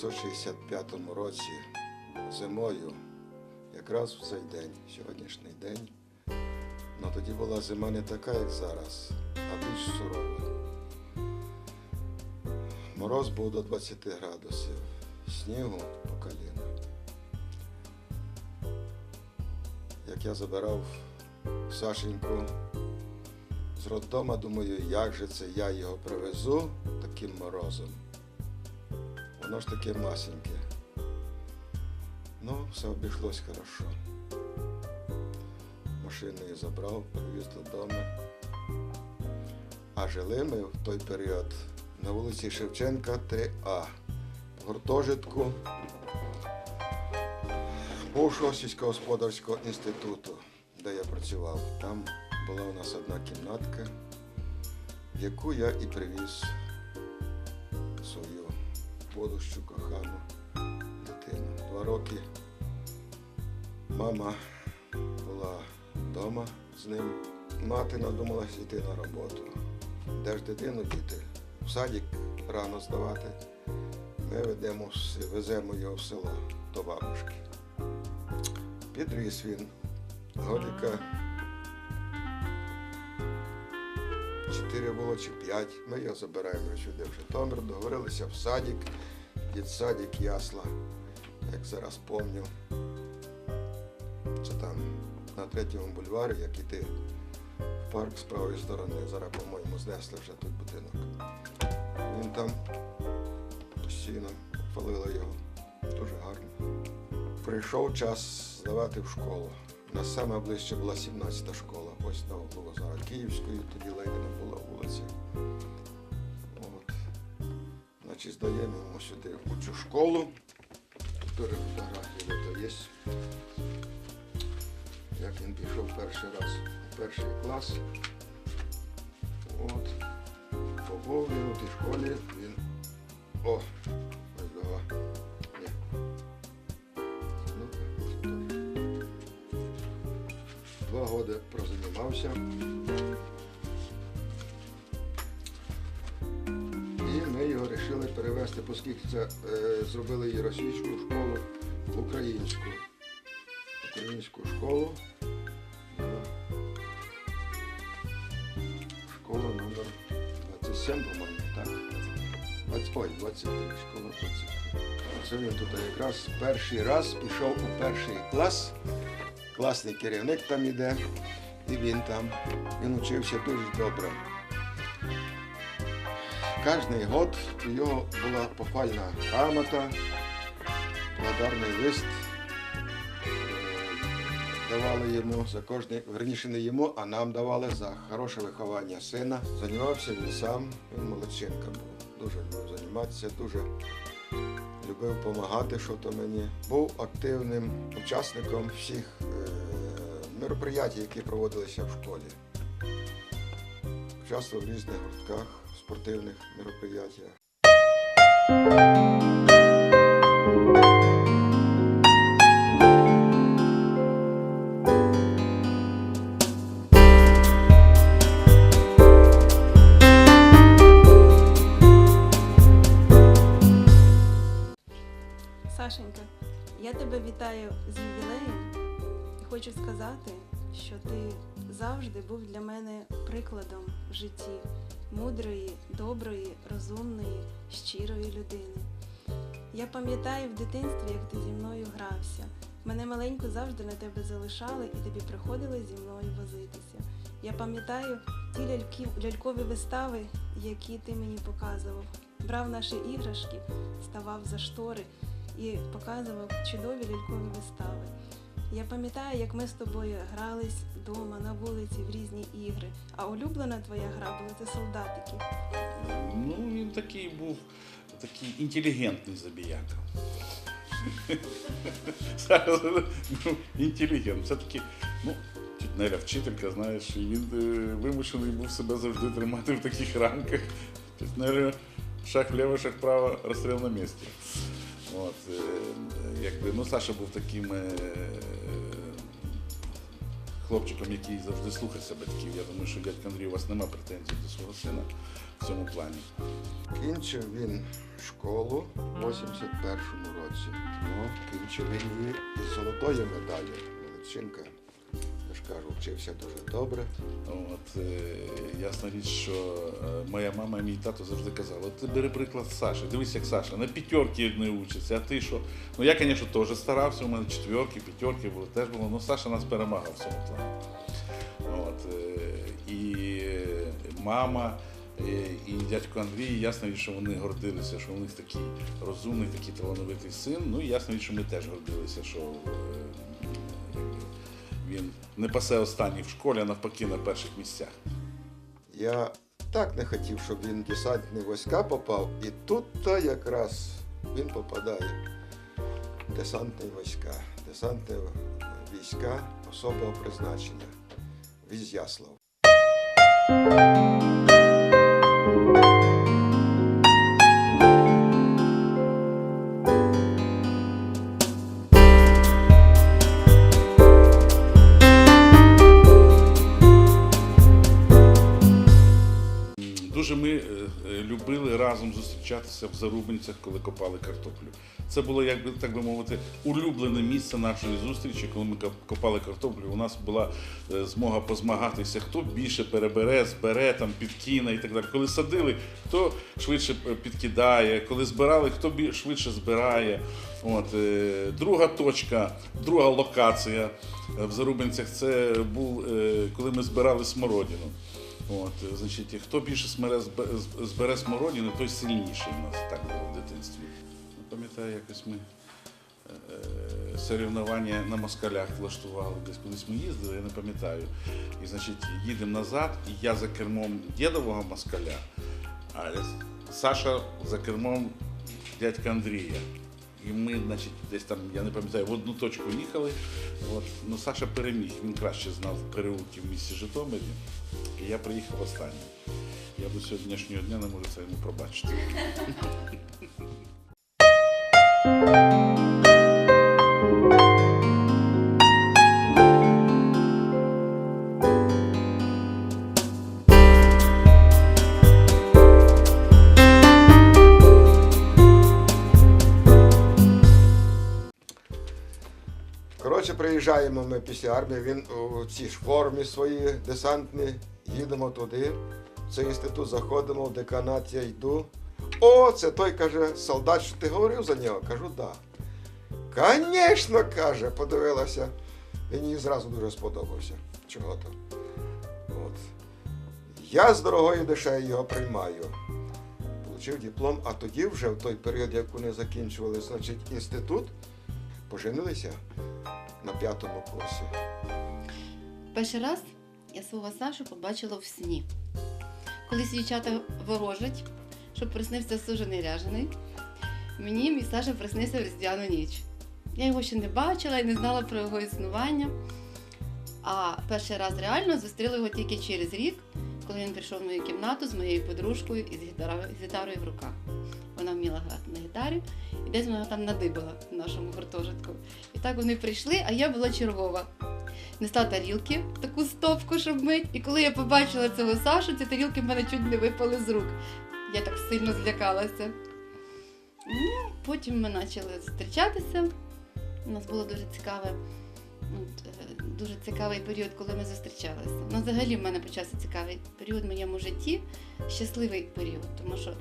У 1965 році зимою, якраз в цей день, сьогоднішній день, ну тоді була зима не така, як зараз, а більш сурова. Мороз був до 20 градусів, снігу по коліна. Як я забирав Сашеньку з роддома, думаю, як же це я його привезу таким морозом. Воно ж таке масеньке. Ну, все обійшлось хорошо. Машину я забрав, привіз додому. А жили ми в той період на вулиці Шевченка 3А, в гуртожитку бувшого сільськогосподарського інституту, де я працював. Там була у нас одна кімнатка, яку я і привіз свою будущу кохану дитину. Два роки мама була вдома з ним. Мати надумалась йти на роботу. Де ж дитину діти? В садик рано здавати. Ми ведемо, веземо його в село до бабушки. Підріс він. Годика чотири було чи п'ять. Ми його забираємо сюди в Житомир, договорилися в садик, дитсадик ясла, як зараз пам'ятаю. Це там на третьому бульварі, як іти в парк з правої сторони. Зараз, по-моєму, знесли вже той будинок. Він там постійно хвалили його. Дуже гарно. Прийшов час здавати в школу. У нас саме ближче була 17-та школа. Ось на углу зараз Київської, тоді Леніна була вулиця. От. Значить, здаємо йому сюди у цю школу. Чотири фотографії є. Він пішов перший раз у перший клас. От. Побув він школі. Він. О! Ось дова. Ну, Два роки прозанімався. І ми його вирішили перевести, оскільки це е, зробили її російську школу в українську. Українську школу. 27, по-моєму, так. 20, ой, 23, школа 23. Це він тут якраз перший раз пішов у перший клас. Класний керівник там іде, і він там. Він учився дуже добре. Кожний год у нього була похвальна грамота, благодарний лист. Давали йому за кожний, верніше не йому, а нам давали за хороше виховання сина. Займався він сам, він молодчинка був. Дуже любив займатися, дуже любив допомагати, що то мені. Був активним учасником всіх е, мероприятій, які проводилися в школі. Участвував в різних гуртках, спортивних мероприятиях. В житті мудрої, доброї, розумної, щирої людини. Я пам'ятаю в дитинстві, як ти зі мною грався. Мене маленьку завжди на тебе залишали і тобі приходили зі мною возитися. Я пам'ятаю ті ляльки, лялькові вистави, які ти мені показував. Брав наші іграшки, ставав за штори і показував чудові лялькові вистави. Я пам'ятаю, як ми з тобою грались вдома на вулиці в різні ігри. А улюблена твоя гра була це солдатики. Ну, він такий був такий інтелігентний забіяка. Ну, інтелігент. Все-таки, ну, Неля вчителька, знаєш, він е, вимушений був себе завжди тримати в таких рамках. Наверное, шаг влево, шаг вправо, розстріл на місці. От, е, якби, ну, Саша був таким е, хлопчиком, який завжди слухався батьків. Я думаю, що дядька Андрій, у вас нема претензій до свого сина в цьому плані. Кінчив він школу в 81-му році. Ну, кінчив він її з золотою медаллю. Молодчинка. Я кажу, вчився дуже добре. От, е, ясна річ, що е, моя мама і мій тато завжди казали, ти бери приклад Саші, дивись, як Саша, на п'ятерки не учиться, а ти що? Ну я, звісно, теж старався, у мене четверки, п'ятерки були, теж було, але Саша нас перемагав в цьому плані. От, е, і мама, і дядько Андрій, ясно що вони гордилися, що у них такий розумний, такий талановитий син. Ну і ясно що ми теж гордилися, що не пасе останній в школі, а навпаки на перших місцях. Я так не хотів, щоб він в десантні війська попав, і тут-то якраз він попадає в десантні війська. Десантні війська особого призначення. в зустрічатися в Зарубинцях, коли копали картоплю. Це було, як би так би мовити, улюблене місце нашої зустрічі, коли ми копали картоплю. У нас була е, змога позмагатися, хто більше перебере, збере, там, підкине і так далі. Коли садили, хто швидше е, підкидає, коли збирали, хто швидше збирає. От, е, друга точка, друга локація в Зарубинцях це був, коли ми збирали смородину. От, е, значить, хто більше смере, збере смородину, той сильніший у нас так було в дитинстві. Ну, Пам'ятаю, якось ми е, соревнування на москалях влаштували. Десь колись ми їздили, я не пам'ятаю. І значить, їдемо назад, і я за кермом дідового москаля, а Саша за кермом дядька Андрія. І ми, значить, десь там, я не пам'ятаю, в одну точку їхали. От. Ну, Саша переміг, він краще знав переулки в місті Житомирі. І я приїхав останнім. Я до сьогоднішнього дня не можу це йому пробачити. Приїжджаємо ми після армії, він у цій ж формі своїй десантній, їдемо туди, в цей інститут заходимо, в деканат я йду. О, це той каже, солдат, що ти говорив за нього? Кажу, да. Звісно, каже, подивилася. Він їй зразу дуже сподобався. Чого то? От. Я з дорогою душею його приймаю. Получив диплом, а тоді вже в той період, як вони закінчували, значить, інститут, поженилися на п'ятому курсі. Перший раз я свого Сашу побачила в сні. Коли свічата ворожать, щоб приснився сужений ряжений, мені мій Саша приснився в різдвяну ніч. Я його ще не бачила і не знала про його існування. А перший раз реально зустріла його тільки через рік, коли він прийшов в мою кімнату з моєю подружкою і з гітарою в руках. Вона вміла грати на гітарі, і десь вона там надибала в нашому гуртожитку. І так вони прийшли, а я була чергова несла тарілки, таку стопку, щоб мить. І коли я побачила цього Сашу, ці тарілки в мене чуть не випали з рук. Я так сильно злякалася. Ну, потім ми почали зустрічатися. У нас було дуже цікаве, е, дуже цікавий період, коли ми зустрічалися. Ну, взагалі в мене почався цікавий період в моєму житті, щасливий період, тому що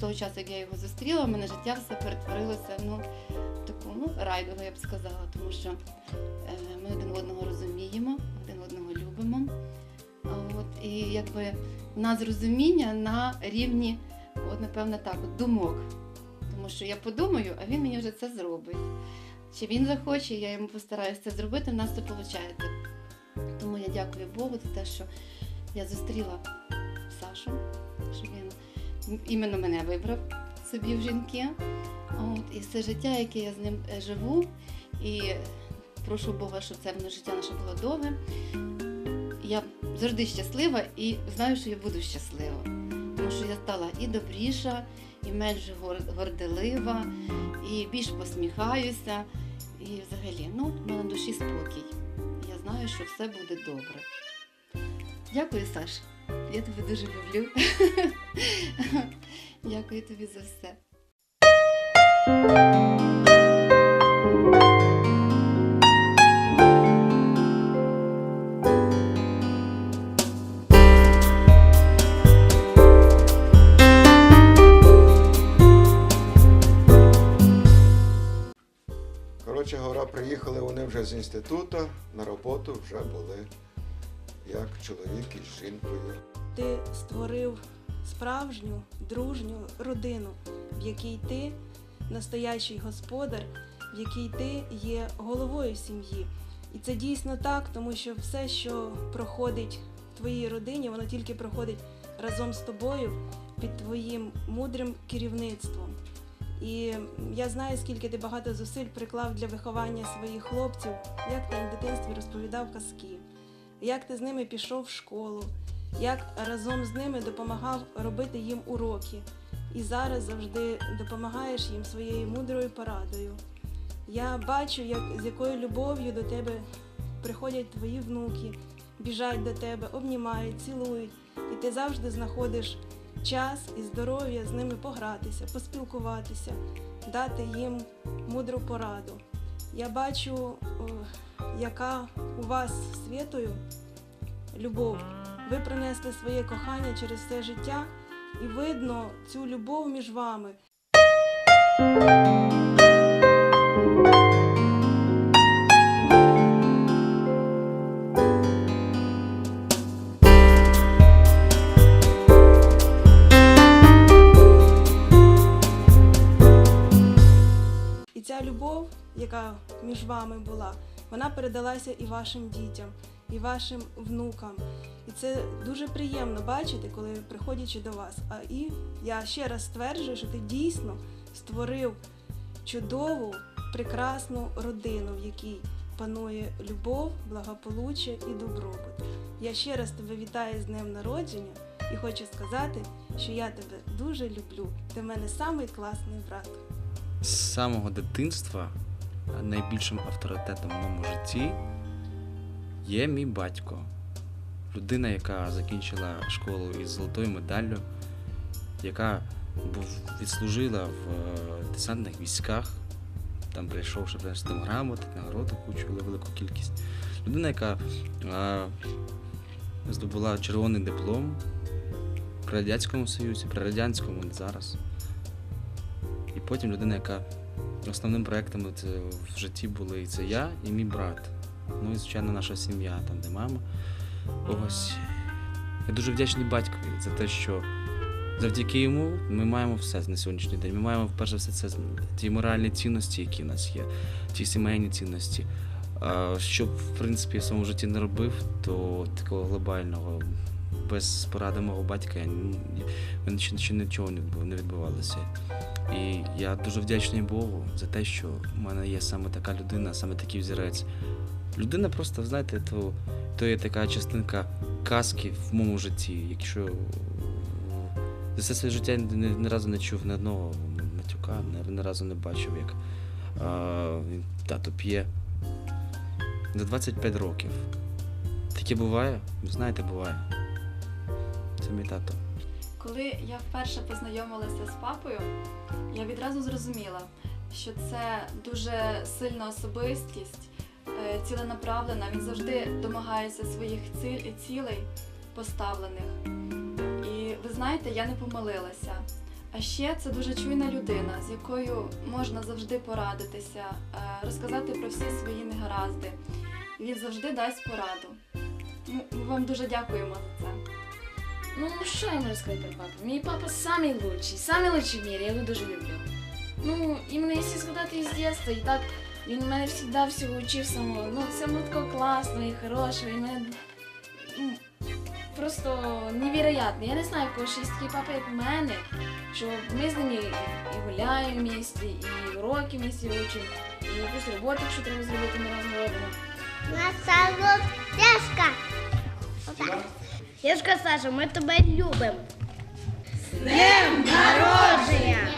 того часу, як я його зустріла, в мене життя все перетворилося ну, в таку ну, райдову, я б сказала, тому що Е, Ми один одного розуміємо, один одного любимо. От, і якби в нас розуміння на рівні, от, напевно, так, от, думок. Тому що я подумаю, а він мені вже це зробить. Чи він захоче, я йому постараюся це зробити, в нас це виходить. Тому я дякую Богу за те, що я зустріла Сашу, іменно мене вибрав собі в жінки. От, і все життя, яке я з ним е, живу, і прошу Бога, щоб це життя наше було довге. Я завжди щаслива і знаю, що я буду щаслива. Тому що я стала і добріша, і менш гор- горделива, і більш посміхаюся. І взагалі, ну, в мене душі спокій. Я знаю, що все буде добре. Дякую, Саш. Я тебе дуже люблю. Дякую тобі за все. Коротше говоря, приїхали вони вже з інституту, на роботу вже були як чоловік із жінкою. Ти створив справжню дружню родину, в якій ти настоящий господар, в якій ти є головою сім'ї. І це дійсно так, тому що все, що проходить в твоїй родині, воно тільки проходить разом з тобою під твоїм мудрим керівництвом. І я знаю, скільки ти багато зусиль приклав для виховання своїх хлопців, як ти в дитинстві розповідав казки, як ти з ними пішов в школу, як разом з ними допомагав робити їм уроки. І зараз завжди допомагаєш їм своєю мудрою порадою. Я бачу, як, з якою любов'ю до тебе приходять твої внуки, біжать до тебе, обнімають, цілують, і ти завжди знаходиш час і здоров'я з ними погратися, поспілкуватися, дати їм мудру пораду. Я бачу, яка у вас святою любов. Ви принесли своє кохання через все життя, і видно цю любов між вами. Любов, яка між вами була, вона передалася і вашим дітям, і вашим внукам. І це дуже приємно бачити, коли приходячи до вас. А і я ще раз стверджую, що ти дійсно створив чудову, прекрасну родину, в якій панує любов, благополуччя і добробут. Я ще раз тебе вітаю з днем народження і хочу сказати, що я тебе дуже люблю. Ти в мене самий класний брат. З самого дитинства найбільшим авторитетом в моєму житті є мій батько. Людина, яка закінчила школу із золотою медаллю, яка відслужила в е, десантних військах, там прийшов, щоб принести там грамоти, нагороди кучу, велику кількість. Людина, яка е, здобула червоний диплом при Радянському Союзі, при Радянському зараз. І потім людина, яка основним проектом в житті були і це я і мій брат. Ну і звичайно наша сім'я, там де мама. Ось. Я дуже вдячний батькові за те, що завдяки йому ми маємо все на сьогоднішній день. Ми маємо перш за все це ті моральні цінності, які в нас є, ті сімейні цінності. Що б, в принципі, я в своєму житті не робив, то такого глобального, без поради мого батька, я, мене ще, ще нічого не не відбувалося. І я дуже вдячний Богу за те, що в мене є саме така людина, саме такий взірець. Людина просто, знаєте, то, то є така частинка казки в моєму житті. Якщо за все своє життя ні, ні разу не чув ні одного матюка, ні, ні разу не бачив, як а, тато п'є. За 25 років. Таке буває? Знаєте, буває. Це мій тато. Коли я вперше познайомилася з папою, я відразу зрозуміла, що це дуже сильна особистість, е, ціленаправлена. Він завжди домагається своїх ціль- цілей поставлених. І ви знаєте, я не помилилася. А ще це дуже чуйна людина, з якою можна завжди порадитися, е, розказати про всі свої негаразди. Він завжди дасть пораду. Ну, Ми вам дуже дякуємо за це. Ну, що я можу сказати про папу? Мій папа самий лучший, самий лучший в мірі, я його дуже люблю. Ну, іменно якщо згадати із дитинства, і так він мене завжди всього учив самого. Ну, це було такого класного і хорошого, і мене просто невероятно. Я не знаю, в кого ще є такий папа, як у мене, що ми з ним і, і гуляємо в місті, і уроки в місті учимо, і якусь роботу, якщо треба зробити, ми разом робимо. Я Єшка Саша, ми тебе любимо. З днем народження!